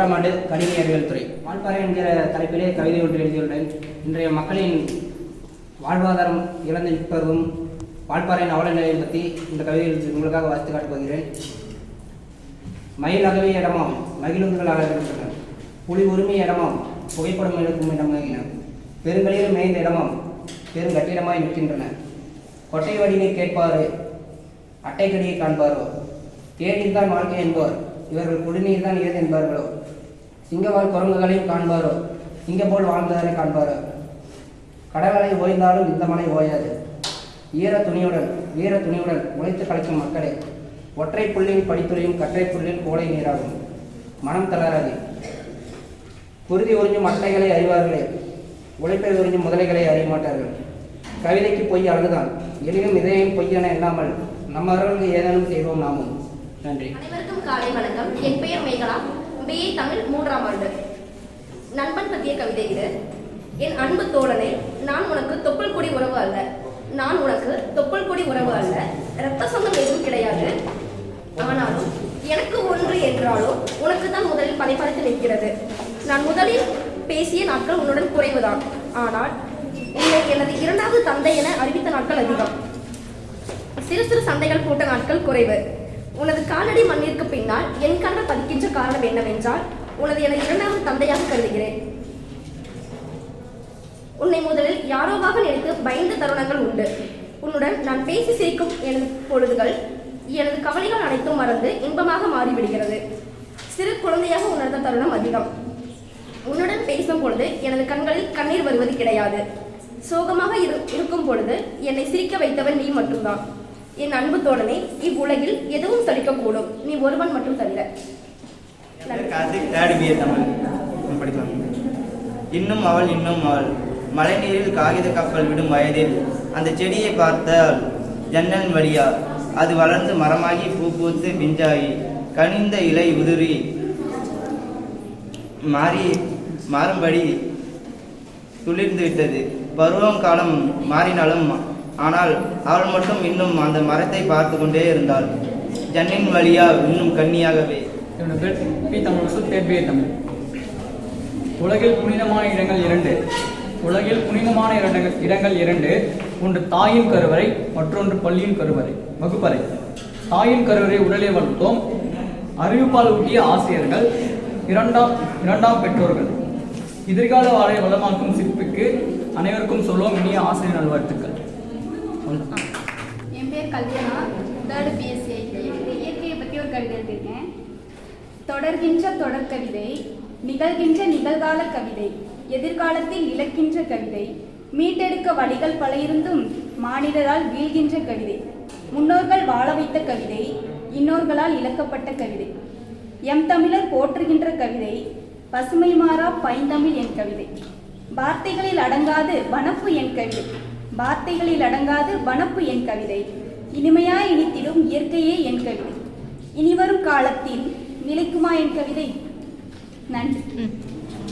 மூன்றாம் ஆண்டு கணினி அறிவியல் துறை. வால்பாறை என்கிற தலைப்பிலே கவிதை ஒன்று எழுதியுள்ளேன். இன்றைய மக்களின் வாழ்வாதாரம் இழந்த நிற்பதும் வால்பாறையின் அவல நிலையை பற்றி இந்த கவிதையில் உங்களுக்காக வாசித்து காட்டுகிறேன் மயில் அகவே இடமாம் மகிழுந்துகளாக இருக்கின்றன. புலி உரிமை இடமாம் புகைப்படம் எடுக்கும் இடமாகின பெருங்களில் மேய்ந்த இடமாம் பெருங்கட்டிடமாய் நிற்கின்றன. கொட்டை வடிவை கேட்பாரு அட்டைக்கடியை காண்பாரோ? தேடில்தான் வாழ்க்கை என்போர். இவர்கள் குடிநீர் தான் ஏது என்பார்களோ? சிங்கவால் குரங்குகளையும் காண்பாரோ? சிங்கம் போல் வாழ்ந்ததனை காண்பாரோ? கடவுளை ஓய்ந்தாலும் இந்த மலை ஓயாது. ஈர துணியுடன் வீர துணியுடன் உழைத்து கலைக்கும் மக்களே ஒற்றை புள்ளின் படித்துறையும் கற்றை புள்ளின் கோடை நீராகும். மனம் தளராது. குருதி உறிஞ்சும் அட்டைகளை அறிவார்களே உழைப்பை உறிஞ்சும் முதலைகளை அறியமாட்டார்கள் கவிதைக்கு பொய் அழகுதான் எனினும் இதையும் பொய்யென எண்ணாமல் நம்மவர்களுக்கு ஏதேனும் செய்வோம் நாமும். நன்றி. அனைவருக்கும் காலை வணக்கம். என் பெயர் மேகலா. பிஏ தமிழ் மூன்றாம் ஆண்டு. நண்பன் பற்றிய கவிதை இது. என் அன்பு தோழனே நான் உனக்கு தொப்புள் கொடி உறவு அல்ல. நான் உனக்கு தொப்புள் கொடி உறவு அல்ல. இரத்த சொந்தம் எதுவும் கிடையாது. ஆனாலும் எனக்கு ஒன்று என்றாலும் உனக்கு தான் முதலில் பதைப்பதைத்து நிற்கிறது. நான் முதலில் பேசிய நாட்கள் உன்னுடன் குறைவுதான். ஆனால் உன்னை எனது இரண்டாவது தந்தை என அறிவித்த நாட்கள் அதிகம். சிறு சிறு சண்டைகள் போட்ட நாட்கள் குறைவு. உனது காலடி மண்ணிற்கு பின்னால் என் கண்ண பதிக்கின்ற காரணம் என்னவென்றால் உனது எனது இரண்டாவது தந்தையாக கருதுகிறேன். உன்னை முதலில் யாரோவாக நினைத்து பயந்த தருணங்கள் உண்டு. உன்னுடன் நான் பேசி சிரிக்கும் எனது பொழுதுகள் எனது கவலைகள் அனைத்தும் மறந்து இன்பமாக மாறிவிடுகிறது. சிறு குழந்தையாக உணர்ந்த தருணம் அதிகம். உன்னுடன் பேசும் பொழுது எனது கண்களில் கண்ணீர் வருவது கிடையாது. சோகமாக இரு இருக்கும் பொழுது என்னை சிரிக்க வைத்தவன் நீ மட்டும்தான். என் அன்பு தோழனே இவ்வுலகில் எதுவும் சலிக்கக்கூடும். நீ ஒருவன் மட்டும் தவிர. இன்னும் அவள் இன்னும் அவள். மழைநீரில் காகித கப்பல் விடும் வயதில் அந்த செடியை பார்த்தால் ஜன்னல் வழியா அது வளர்ந்து மரமாகி பூ பூத்து பிஞ்சாகி கனிந்த இலை உதிரி மாறி மாறும்படி துளிர்ந்து விட்டது. பருவம் காலம் மாறினாலும் ஆனால் அவள் மட்டும் இன்னும் அந்த மரத்தை பார்த்து கொண்டே இருந்தாள். ஜன்னின் வழியா இன்னும் கன்னியாகவே தமிழ் உலகில் புனிதமான இடங்கள் இரண்டு. உலகில் புனிதமான இடங்கள் இடங்கள் இரண்டு. ஒன்று தாயின் கருவறை மற்றொன்று பள்ளியின் கருவறை வகுப்பறை. தாயின் கருவறை உடலை வளர்த்தோம். அறிவிப்பால் ஊட்டிய ஆசிரியர்கள் இரண்டாம் இரண்டாம் பெற்றோர்கள். எதிர்கால வாழை வளமாக்கும் சிற்பிக்கு அனைவருக்கும் சொல்லும் இனிய ஆசிரியர் நல்வாழ்த்துக்கள். என் பேர் கல்யாணா. தேர்டு பிஎஸ்சி இயற்கையை பற்றி ஒரு கவிதை எழுதியிருக்கேன். தொடர்கின்ற தொடர் கவிதை நிகழ்கின்ற நிகழ்கால கவிதை எதிர்காலத்தில் இழக்கின்ற கவிதை மீட்டெடுக்க வழிகள் பல இருந்தும் மானிடரால் வீழ்கின்ற கவிதை முன்னோர்கள் வாழ வைத்த கவிதை இன்னோர்களால் இழக்கப்பட்ட கவிதை எம் தமிழர் போற்றுகின்ற கவிதை பசுமை மாறா பைந்தமிழ் என் கவிதை வார்த்தைகளில் அடங்காது வனப்பு என் கவிதை. வார்த்தைகளில் அடங்காது வனப்பு என் கவிதை. இனிமையாய் இனித்திடும் இயற்கையே என் கவிதை. இனிவரும் காலத்தில் நிலைக்குமா என் கவிதை? நன்றி.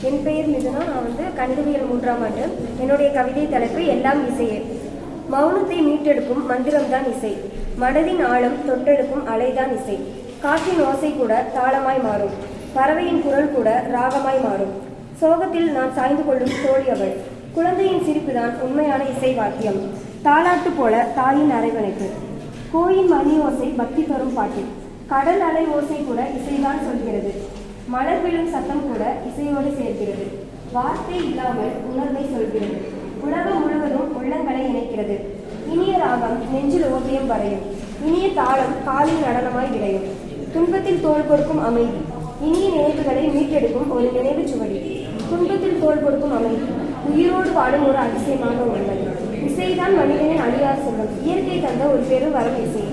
என் பெயர் மிதுனா. நான் வந்து கணிதவியல் மூன்றாம் ஆண்டு. என்னுடைய கவிதை தலைப்பு எல்லாம் இசையே. மௌனத்தை மீட்டெடுக்கும் மந்திரம்தான் இசை. மனதின் ஆழம் தொட்டெடுக்கும் அலைதான் இசை. காற்றின் ஓசை கூட தாளமாய் மாறும். பறவையின் குரல் கூட ராகமாய் மாறும். சோகத்தில் நான் சாய்ந்து கொள்ளும் தோழி அவள். குழந்தையின் சிரிப்புதான் உண்மையான இசை வாக்கியம். தாலாட்டு போல தாயின் அரவணைப்பு. கோயின் மணி ஓசை பக்தி தரும் பாட்டு கடல் அலை ஓசை கூட இசைதான் சொல்கிறது. மலர் விழும் சத்தம் கூட இசையோடு சேர்க்கிறது வார்த்தை இல்லாமல் உணர்வை சொல்கிறது. உலகம் முழுவதும் உள்ளங்களை இணைக்கிறது. இனிய ராகம் நெஞ்சில் ஓவியம் வரையும். இனிய தாளம் காலில் நடனமாய் விளையும். துன்பத்தில் தோள் கொடுக்கும் அமைதி. இனிய நினைவுகளை மீட்டெடுக்கும் ஒரு நினைவு சுவடி. துன்பத்தில் தோள் கொடுக்கும் அமைதி. உயிரோடு வாடும் ஒரு அதிசயமாக உள்ளது. இசைதான் மனிதனின் அழியார் செல்வம் இயற்கை தந்த ஒரு பெரும் வரம் இசை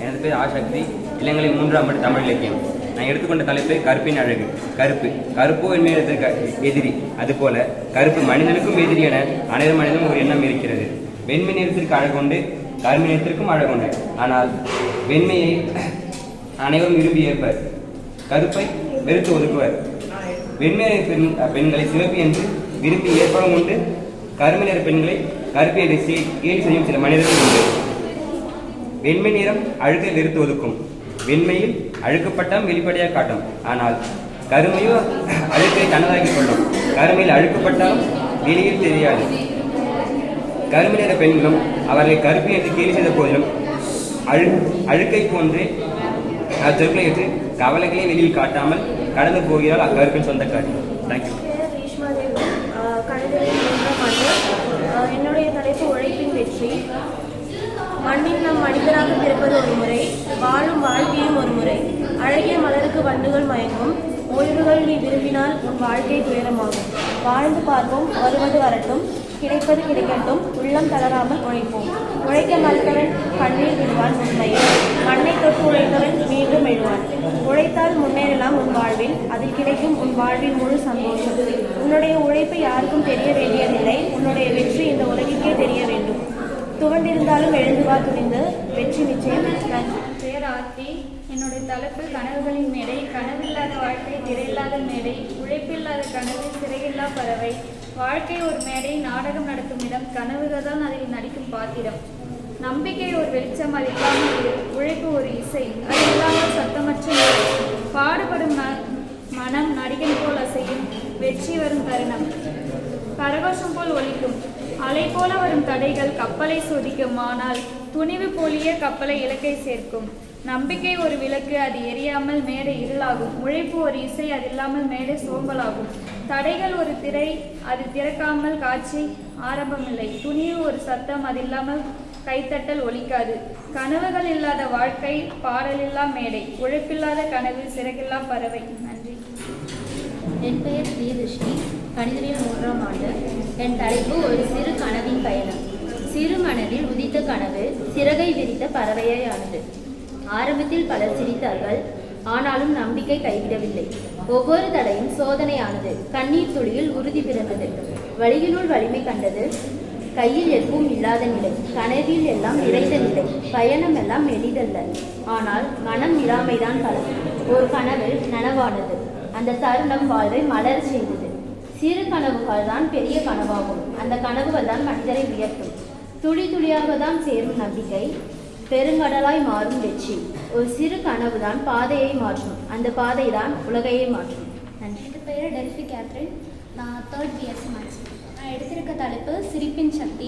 எனது பேர் ஆசக்தி இளங்கலை மூன்றாம் ஆண்டு தமிழ் இலக்கியம். நான் எடுத்துக்கொண்ட தலைப்பு கருப்பின் அழகு. கருப்பு. கருப்போ என்மையிடத்திற்கு எதிரி. அதுபோல கருப்பு மனிதனுக்கும் எதிரி என அனைத்து மனிதனும் ஒரு எண்ணம் இருக்கிறது. வெண்மை நிறத்திற்கு அழகுண்டு கருமை நிறத்திற்கும் அழகுண்டு. ஆனால் வெண்மையை அனைவரும் விரும்பி ஏற்பர் கருப்பை வெறுத்து ஒதுக்குவர். வெண்மையை பெண் பெண்களை சிவப்பு என்று விரும்பி ஏற்படும் உண்டு. கருமை நிற பெண்களை கருப்பு என்று கேலி செய்யும் சில மனிதர்கள் உண்டு. வெண்மை நிறம் அழுக்கை வெறுத்து ஒதுக்கும். வெண்மையில் அழுக்கப்பட்டால் வெளிப்படையாக காட்டும். ஆனால் கருமையோ அழுக்கை தனதாக்கிக் கொள்ளும். கருமையில் அழுக்கப்பட்டாலும் வெளியில் தெரியாது. கருமை நிற பெண்களும் அவர்களை கருப்பு என்று கேலி செய்த போதிலும் அழு அழுக்கை போன்று அச்சொற்களை ஏற்று கவலைகளை வெளியில் காட்டாமல் கடந்து போகிறாள் அக்கருப்பின் சொந்தக்காரி. தேங்க்யூ என்னுடைய தலைப்பு உழைப்பின் வெற்றி. மண்ணில் நம் மனிதராக பிறப்பது ஒரு முறை வாழும் வாழ்க்கையும் ஒரு முறை. அழகிய மலருக்கு வண்டுகள் மயங்கும் ஓய்வுகள் நீ விரும்பினால் உன் வாழ்க்கை துயரமாகும். வாழ்ந்து பார்ப்போம் வருவது வரட்டும் கிடைப்பது கிடைக்கட்டும் உள்ளம் தளராமல் உழைப்போம். உழைக்க மறுத்தவன் கண்ணீர் விடுவான் உண்மையில். மண்ணை தொட்டு உழைத்தவன் மீண்டும் எழுவான். உழைத்தால் முன்னேறலாம் உன் வாழ்வில். அதில் கிடைக்கும் உன் வாழ்வின் முழு சந்தோஷம். உன்னுடைய உழைப்பு யாருக்கும் தெரிய வேண்டியதில்லை. உன்னுடைய வெற்றி இந்த உலகிற்கே தெரிய வேண்டும். துவண்டிருந்தாலும் எழுந்து வா துணிந்து. வெற்றி நிச்சயம். நன்றி. பேர் ஆர்த்தி. என்னுடைய தலைப்பு கனவுகளின் மேடை. கனவில்லாத வாழ்க்கை திரையில்லாத மேடை. உழைப்பில்லாத கனவு சிறையில்லா பறவை. வாழ்க்கை ஒரு மேடை. நாடகம் நடத்தும் இடம். கனவுகள் தான் அதில் நடிக்கும் பாத்திரம். நம்பிக்கை ஒரு வெளிச்சம் அளிக்காமல் உழைப்பு ஒரு இசை. அது இல்லாமல் சத்தமற்ற பாடுபடும் ம- மனம் நடிகன் போல் அசையும் வெற்றி வரும் தருணம். கரகோஷம் போல் ஒலிக்கும். அலை போல வரும் தடைகள் கப்பலை சோதிக்கும் ஆனால் துணிவு போலிய கப்பலை இலக்கை சேர்க்கும். நம்பிக்கை ஒரு விளக்கு அது எரியாமல் மேடை இருளாகும். உழைப்பு ஒரு இசை அது இல்லாமல் மேடை சோம்பலாகும். தடைகள் ஒரு திரை அது திறக்காமல் காட்சி ஆரம்பமில்லை. துணிவு ஒரு சத்தம் அது இல்லாமல் கைத்தட்டல் ஒலிக்காது கனவுகள் இல்லாத வாழ்க்கை பாடலில்லா மேடை உழைப்பில்லாத கனவு சிறகில்லா பறவை. நன்றி. என் பெயர் பிரியதர்ஷினி கணிதவியல் மூன்றாம் ஆண்டு. என் தலைப்பு ஒரு சிறு கனவின் பயணம். சிறு மனதில் உதித்த கனவு சிறகை விரித்த பறவையானது ஆரம்பத்தில் பலர் சிரித்தார்கள். ஆனாலும் நம்பிக்கை கைவிடவில்லை. ஒவ்வொரு தடையும் சோதனையானது. கண்ணீர் துளியில் உறுதி பிறந்தது. வழியினுள் வலிமை கண்டது. கையில் எதுவும் இல்லாத நிலை. கனவில் எல்லாம் நிறைந்த நிலை. பயணம் எல்லாம் எளிதல்ல. ஆனால் மனம் இல்லாமைதான் பலம் ஒரு கனவு நனவானது. அந்த தருணம் வாழ்வை மலர செய்தது. சிறு கனவுகள் தான் பெரிய கனவாகும். அந்த கனவுகள் தான் மனிதரை உயர்த்தும். துளி துளியாக தான் சேரும் நம்பிக்கை. பெருங்கடலாய் மாறும் வெற்றி. ஒரு சிறு கனவு தான் பாதையை மாற்றும். அந்த பாதை தான் உலகையை மாற்றும். நன்றி. பெயர் டெல்ஃபி கேத்ரின். நான் தேர்ட் பிஎஸ்சி மேத்ஸ் நான் எடுத்திருக்க தலைப்பு சிரிப்பின் சக்தி.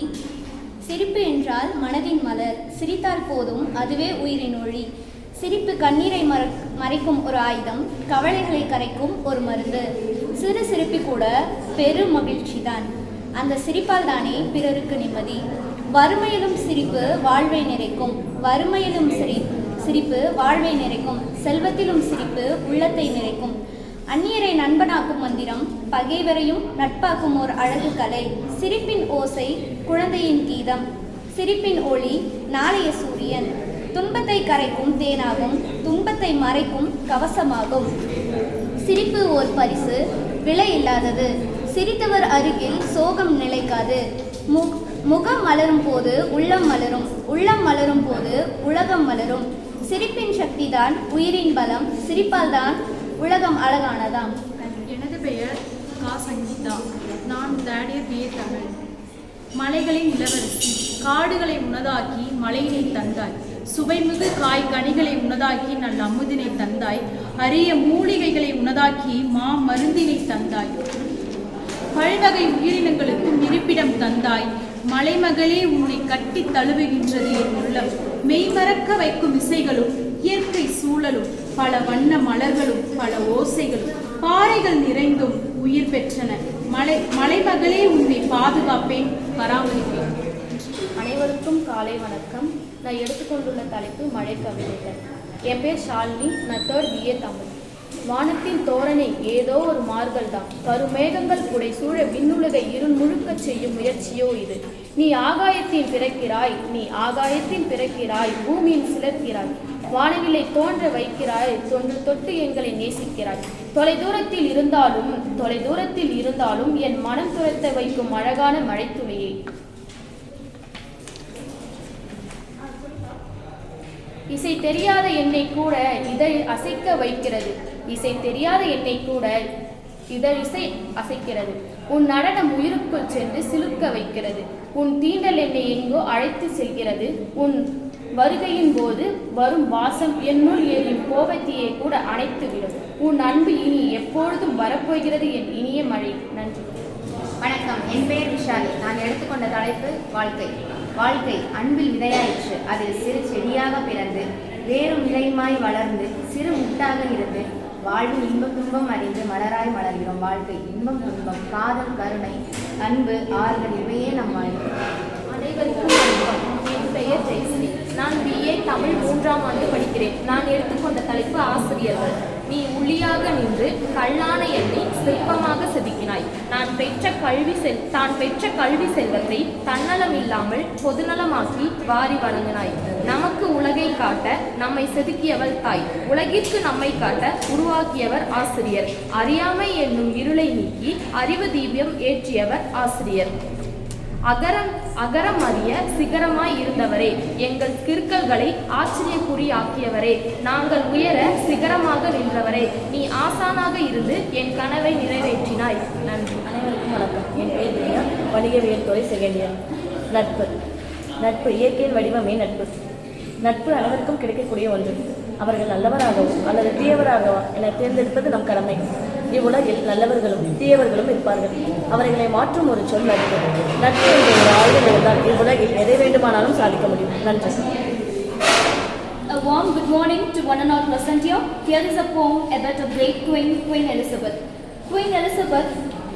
சிரிப்பு என்றால் மனதின் மலர். சிரித்தால் போதும் அதுவே உயிரின் ஒளி. சிரிப்பு கண்ணீரை மற மறைக்கும் ஒரு ஆயுதம் கவலைகளை கரைக்கும் ஒரு மருந்து. சிறு சிரிப்பு கூட பெரும் மகிழ்ச்சி தான். அந்த சிரிப்பால் தானே பிறருக்கு நிம்மதி. வறுமையிலும் சிரிப்பு வாழ்வை நிறைக்கும். வறுமையிலும் சிரி சிரிப்பு வாழ்வை நிறைக்கும். செல்வத்திலும் சிரிப்பு உள்ளத்தை நிறைக்கும். அந்நியரை நண்பனாக்கும் மந்திரம் பகைவரையும் நட்பாக்கும் ஓர் அழகு கலை. சிரிப்பின் ஓசை குழந்தையின் கீதம். சிரிப்பின் ஒளி நாளைய சூரியன். துன்பத்தை கரைக்கும் தேனாகும் துன்பத்தை மறைக்கும் கவசமாகும். சிரிப்பு ஓர் பரிசு விலை இல்லாதது. சிரித்தவர் அருகில் சோகம் நிலைக்காது. மு- முகம் மலரும் போது உள்ளம் மலரும் உள்ளம் மலரும் போது உலகம் மலரும். சிரிப்பின் சக்திதான் உயிரின் பலம் சிரிப்பால் தான் உலகம் அழகானதாம். கா சங்கீதா. நான் தேடிய பிஏ தமிழ். மலைகளின் இளவரசி காடுகளை உனதாக்கி மலையினை தந்தாய். சுவைமிகு காய் கனிகளை உணதாக்கி நல்ல அமுதினை தந்தாய். அரிய மூலிகைகளை உணதாக்கி மா மருந்தினை தந்தாய். பல்வகை உயிரினங்களுக்கும் இருப்பிடம் தந்தாய். மலைமகளே உன்னை கட்டி தழுவுகின்றது என் உள்ளம். மெய்மறக்க வைக்கும் இசைகளும் இயற்கை சூழலும் பல வண்ண மலர்களும் பல ஓசைகளும் பாறைகள் நிறைந்தும் உயிர் பெற்றன. மலை மலைமகளே உன்னை பாதுகாப்பேன் பராமரிப்பேன் அனைவருக்கும் காலை வணக்கம். நான் எடுத்துக்கொண்டுள்ள தலைப்பு மழை கவிதைகள். என் பேர் ஷாலினி நான் தேர்ட் பிஏ தமிழ். வானத்தின் தோரணை ஏதோ ஒரு மார்கள் தான் கருமேகங்கள் புடை சூழ விண்ணுலகை இருள் முழுக்கச் செய்யும் முயற்சியோ இது. நீ ஆகாயத்தில் பிறக்கிறாய் நீ ஆகாயத்தில் பிறக்கிறாய் பூமியில் சிலர்க்கிறாய். வானவிலை தோன்ற வைக்கிறாய் தொன்று தொட்டு எங்களை நேசிக்கிறாய். தொலைதூரத்தில் இருந்தாலும் தொலைதூரத்தில் இருந்தாலும் என் மனம் துரத்த வைக்கும் அழகான மழைத்துளியே. இசை தெரியாத என்னை கூட இதழ் அசைக்க வைக்கிறது. இசை தெரியாத என்னை கூட இதழ் இசை அசைக்கிறது. உன் நடனம் உயிருக்குள் சென்று சிலுக்க வைக்கிறது. உன் தீண்டல் என்னை எங்கோ அழைத்து செல்கிறது. உன் வருகையின் போது வரும் வாசம் என்னுள் எரியும் கோபத்தையே கூட அணைத்துவிடும். உன் அன்பு இனி எப்பொழுதும் வரப்போகிறது என் இனிய மழை. நன்றி. வணக்கம். என் பெயர் விஷாலி. நான் எடுத்துக்கொண்ட தலைப்பு வாழ்க்கை. வாழ்க்கை அன்பில் விதையாயிற்று. அதில் சிறு செடியாக பிறந்து வேறும் இலையுமாய் வளர்ந்து சிறு முட்டாக இருந்து வாழ்வில் இன்பம் துன்பம் அறிந்து மலராய் மலர்கிறோம். வாழ்க்கை இன்பம் துன்பம் காதல் கருணை அன்பு ஆறுதல் இவையே நம் வாழ்க்கை அனைவருக்கும் வணக்கம் என் பெயர் ஜெயஸ்ரீ நான் பிஏ தமிழ் மூன்றாம் ஆண்டு படிக்கிறேன் நான் எடுத்துக்கொண்ட தலைப்பு ஆசிரியர்கள். நீ உள்ளியாக நின்று கல்லான எண்ணி சிற்பமாக செதுக்கினாய். நான் பெற்ற கல்வி செல் தான் பெற்ற கல்வி செல்வத்தை தன்னலம் இல்லாமல் பொதுநலமாக்கி வாரி வழங்கினாய். நமக்கு உலகை காட்ட நம்மை செதுக்கியவள் தாய். உலகிற்கு நம்மை காட்ட உருவாக்கியவர் ஆசிரியர். அறியாமை என்னும் இருளை நீக்கி அறிவு தீபியம் ஏற்றியவர் ஆசிரியர். அகரம் அகரம் அறிய சிகரமாய் இருந்தவரே எங்கள் கிறுக்கல்களை ஆச்சரியக்குறியாக்கியவரே நாங்கள் உயர சிகரமாக நின்றவரே நீ ஆசானாக இருந்து என் கனவை நிறைவேற்றினாய். நன்றி. அனைவருக்கும் வணக்கம். என் பெயர் திவ்யா வணிகவியல் துறை செகண்ட் இயர் நட்பு. நட்பு இயற்கையின் வடிவமே நட்பு. நட்பு அனைவருக்கும் கிடைக்கக்கூடிய ஒன்று. அவர்கள் நல்லவராகவோ அல்லது தீயவராகவோ என தேர்ந்தெடுப்பது நம் கடமை. இவ்வுலகில் நல்லவர்களும் தீயவர்களும் இருப்பார்கள் அவர்களை மாற்றும் ஒரு சொல் நட்பு நட்பு என்ற ஒரு ஆயுதம் இருந்தால் இவ்வுலகில் எதை வேண்டுமானாலும் சாதிக்க முடியும் நன்றி A warm good morning to one and all present here. Here is a poem about a great queen, Queen Elizabeth. Queen Elizabeth,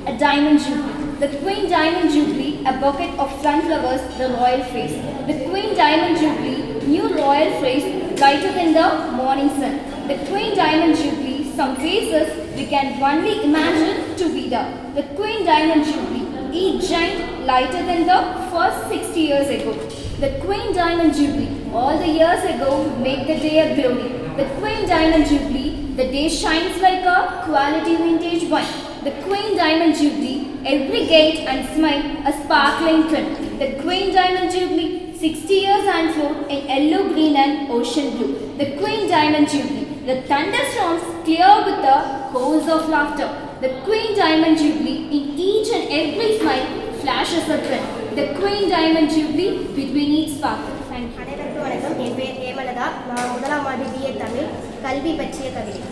a diamond jubilee. The Queen Diamond Jubilee, a bouquet of sunflowers, the royal face. The Queen Diamond Jubilee, new royal face, brighter than the morning sun. The Queen Diamond Jubilee, some faces we can only imagine to be there. The Queen Diamond Jubilee, each giant lighter than the first 60 years ago. The Queen Diamond Jubilee, all the years ago, make the day a glory. The Queen Diamond Jubilee, the day shines like a quality vintage wine. The Queen Diamond Jubilee, every gate and smile a sparkling twin. The Queen Diamond Jubilee, 60 years unfold in yellow, green and ocean blue. The Queen Diamond Jubilee, the thunderstorms clear with the chorus of laughter. The Queen Diamond Jubilee, in each and every smile, flashes a twin. The Queen Diamond Jubilee, between each sparkle. Thank you. அனைவருக்கும் வணக்கம் என் பேர் ஹேமலதா நான் முதலாம் ஆண்டு BA Tamil கல்வி பற்றிய கவிதை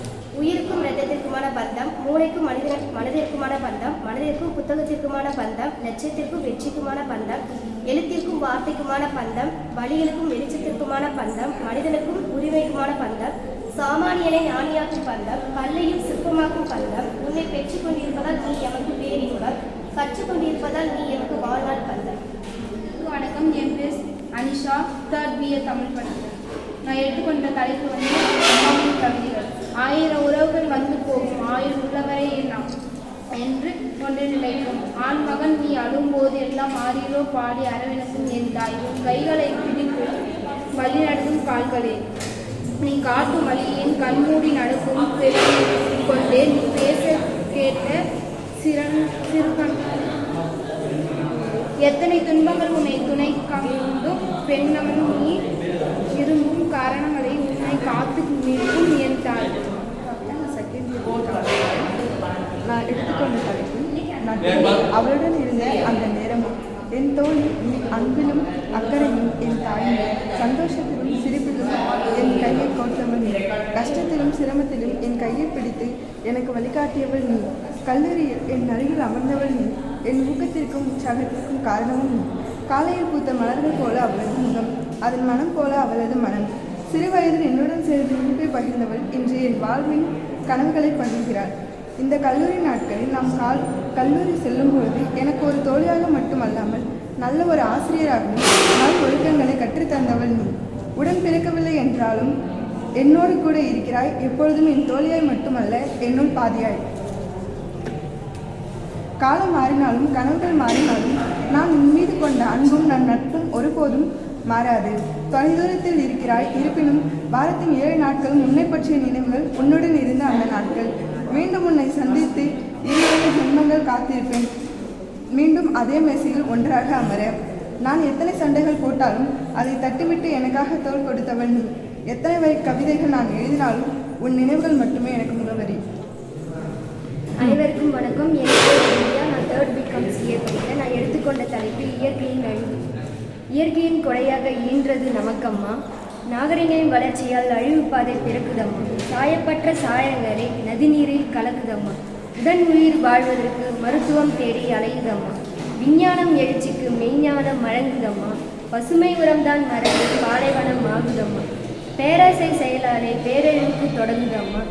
உயிருக்கும் ரத்தத்திற்குமான பந்தம் மூளைக்கும் மனித மனதிற்குமான பந்தம் மனதிற்கும் புத்தகத்திற்குமான பந்தம் லட்சியத்திற்கும் வெற்றிக்குமான பந்தம் எழுத்திற்கும் வார்த்தைக்குமான பந்தம் வழிகளுக்கும் வெளிச்சத்திற்குமான பந்தம் மனிதனுக்கும் உரிமைக்குமான பந்தம் சாமானியனை ஞானியாக்கும் பந்தம் கல்லையும் சிற்பமாக்கும் பந்தம் உன்னை பெற்றுக் கொண்டிருப்பதால் நீ எமக்கு பேரின்பம் கற்றுக் கொண்டிருப்பதால் நீ எமக்கு வாழ்நாள் பந்தம். வணக்கம் என் பேர் அனிஷா தேர்ட் பிஏ தமிழ் படிக்கிறேன். நான் எடுத்துக்கொண்ட தலைப்பு வந்து அம்மாவின் கவிதைகள். ஆயிரம் உறவுகள் வந்து போகும் ஆயிரம் உள்ளவரே எண்ணம் என்று ஒன்று நினைக்கும் ஆண் மகன் நீ அழும்போது எல்லாம் ஆறிலோ பாடி அரவணைக்கும் என் தாய். கைகளை பிடிக்கும் வழிநடத்தும் கால்களே. நீ காட்டும் வழியின் கண்மூடி நடக்கும் கொண்டே நீ பேச கேட்ட சிறன் சிறுகண். எத்தனை துன்பங்கள் உன்னை துணை காண்டும் பெண்ணவன் நீ விரும்பும் காரணங்களை உன்னை காத்து நிற்கும் என் தாய். நான் எடுத்துக்கொண்ட தலைப்பு நட்பு அவளுடன் இருந்த அந்த நேரமும் என் தோழி நீ அன்பிலும் அக்கறையும் என் தாயும் சந்தோஷத்திலும் சிரிப்பிலும் என் கையை கோர்த்தவள் நீ கஷ்டத்திலும் சிரமத்திலும் என் கையை பிடித்து எனக்கு வழிகாட்டியவள் நீ. கல்லூரியில் என் அருகில் அமர்ந்தவள் நீ. என் ஊக்கத்திற்கும் உற்சாகத்திற்கும் காரணமும் நீ. காலையில் பூத்த மலர்கள் போல அவளது முகம் அதன் மனம் போல அவளது மனம். சிறு வயதில் என்னுடன் சேர்ந்து உறுப்பை பகிர்ந்தவள் இன்று என் வாழ்வின் கனவுகளை பகிர்கிறாள் இந்த கல்லூரி நாட்களில் நாம் கால் கல்லூரி செல்லும் பொழுது எனக்கு ஒரு தோழியாக மட்டுமல்லாமல் நல்ல ஒரு ஆசிரியராகவும் நல் ஒழுக்கங்களை கற்றுத்தந்தவள் நீ. உடன் பிறக்கவில்லை என்றாலும் என்னோடு கூட இருக்கிறாய் எப்பொழுதும் என் தோழியாய் மட்டுமல்ல என்னுள் பாதியாய். காலம் மாறினாலும் கனவுகள் மாறினாலும் நான் உன் மீது கொண்ட அன்பும் நன் நட்பும் ஒருபோதும் மாறாது. தொலைதூரத்தில் இருக்கிறாய் இருப்பினும் வாரத்தின் ஏழு நாட்களும் உன்னை பற்றிய நினைவுகள் உன்னுடன் இருந்த அந்த நாட்கள். மீண்டும் உன்னை சந்தித்து இருபது ஜென்மங்கள் காத்திருப்பேன். மீண்டும் அதே மேசையில் ஒன்றாக அமர. நான் எத்தனை சண்டைகள் போட்டாலும் அதை தட்டிவிட்டு எனக்காக தோல் கொடுத்தவள் நீ. எத்தனை வரை கவிதைகள் நான் எழுதினாலும் உன் நினைவுகள் மட்டுமே எனக்கு முகவரி. அனைவருக்கும் வணக்கம். என் நான் தேர்ட் பிகாம் சிஏ படிக்கிறேன். நான் எடுத்துக்கொண்ட தலைப்பு இயற்கையின் அழிவு இயற்கையின் கொடையாக ஈன்றது நமக்கம்மா. நாகரிகின் வளர்ச்சியால் அழிவு பாதை பிறக்குதம்மா. சாயப்பட்ட சாயங்களை நதிநீரில் கலக்குதம்மா. உடன் உயிர் வாழ்வதற்கு மருத்துவம் தேடி அலையுதம்மா. விஞ்ஞானம் எழுச்சிக்கு மெய்ஞானம் வழங்குதம்மா பசுமை உரம்தான் மறந்து பாலைவனம் ஆகுதம்மா. பேராசை செயலாலே பேரழிவுக்கு தொடங்குதம்மா.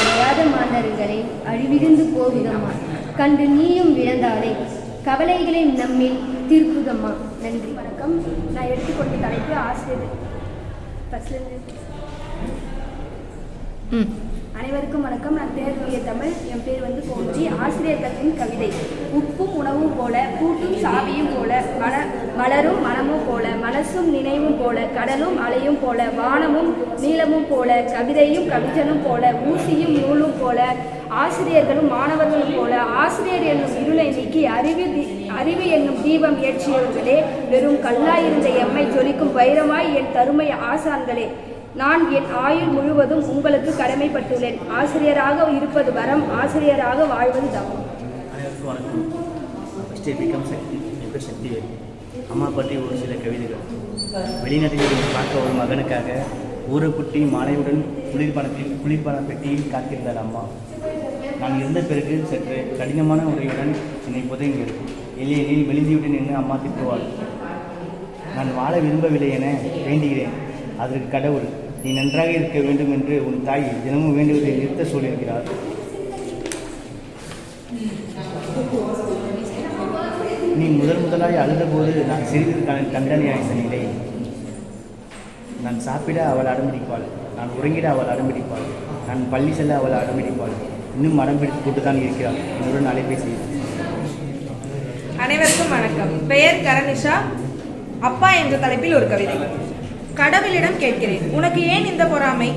அறியாத மாந்தர்களை அழிவிருந்து போகுதம்மா. கண்டு நீயும் விழந்தாலே கவலைகளை நம்மில் தீர்க்குதம்மா. நன்றி. வணக்கம். நான் எடுத்துக்கொண்ட தலைப்பு ஆசிரியர் ஃபர்ஸ்ட்லேருந்து அனைவருக்கும் வணக்கம். நான் தேர்வுடைய தமிழ். என் பேர் வந்து போற்றி ஆசிரியர்களின் கவிதை. உப்பும் உணவும் போல கூட்டும் சாவியும் போல மன மலரும் மனமும் போல மனசும் நினைவும் போல கடலும் அலையும் போல வானமும் நீளமும் போல கவிதையும் கவிஞனும் போல ஊசியும் நூலும் போல ஆசிரியர்களும் மாணவர்களும் போல ஆசிரியர் என்னும் இருளை நீக்கி அறிவு அறிவு என்னும் தீபம் ஏற்றியவர்களே வெறும் கல்லாயிருந்த எம்மை ஜொலிக்கும் வைரமாய் என் தருமை ஆசான்களே. நான் என் ஆயுள் முழுவதும் உங்களுக்கு கடமைப்பட்டுள்ளேன். ஆசிரியராக இருப்பது வரம் ஆசிரியராக வாழ்வது தவம். சக்தி அம்மா பற்றி ஒரு சில கவிதைகள். வெளிநாட்டில் பார்க்க ஒரு மகனுக்காக ஊரக்குட்டி மாலையுடன் குளிர்பானத்தில் குளிர்பான பெட்டியில் காத்திருந்தார் அம்மா. நான் இருந்த பிறகு சற்று கடினமான உரையுடன் என்னை புதைங்கள். இல்லையெனில் மெலிந்தியுடன் நின்று அம்மா திட்டுவாள். நான் வாழ விரும்பவில்லை என வேண்டுகிறேன். அதற்கு கடவுள் நீ நன்றாக இருக்க வேண்டும் என்று உன் தாய் தினமும் வேண்டுவதை நிறுத்த சொல்லியிருக்கிறார். நீ முதல் முதலாய் அழுதபோது நான் சிறிது தண்டனையாய் நிலை நான் சாப்பிட அவள் அடம்பிடிப்பாள். நான் உறங்கிட அவள் அடம்பிடிப்பாள். நான் பள்ளி செல்ல அவள் அடம்பிடிப்பாள். இன்னும் மடம் பிடித்து போட்டு தான் இருக்கிறாள். என்னுடன் அலைபேசி அனைவருக்கும் வணக்கம். பெயர் கரணிஷா அப்பா என்ற தலைப்பில் ஒரு கவிதை. கடவுளிடம் கேட்கிறேன். உனக்கு ஏன் இந்த பொறாமை?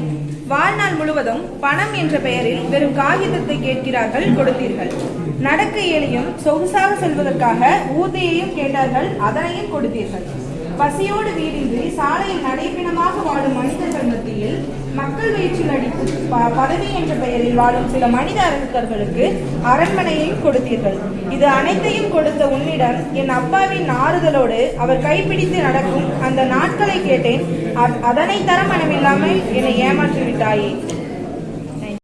வாழ்நாள் முழுவதும் பணம் என்ற பெயரில் வெறும் காகிதத்தை கேட்கிறார்கள் கொடுத்தீர்கள். நடக்க ஏனையும் சொகுசாக செல்வதற்காக ஊதியையும் கேட்டார்கள் அதனையும் கொடுத்தீர்கள். பசியோடு வீடின்றி சாலையில் நடைப்பிணமாக வாழும் மனிதர்கள் மத்தியில் மக்கள் வயிற்றில் அடித்து ப- பதவி என்ற பெயரில் வாழும் சில மனித அரசர்களுக்கு அரண்மனையையும் கொடுத்தீர்கள். இது அனைத்தையும் கொடுத்த உன்னிடம் என் அப்பாவின் ஆறுதலோடு அவர் கைப்பிடித்து நடக்கும் அந்த நாட்களை கேட்டேன். அதனை தர மனமில்லாமல் என்னை ஏமாற்றிவிட்டாயே.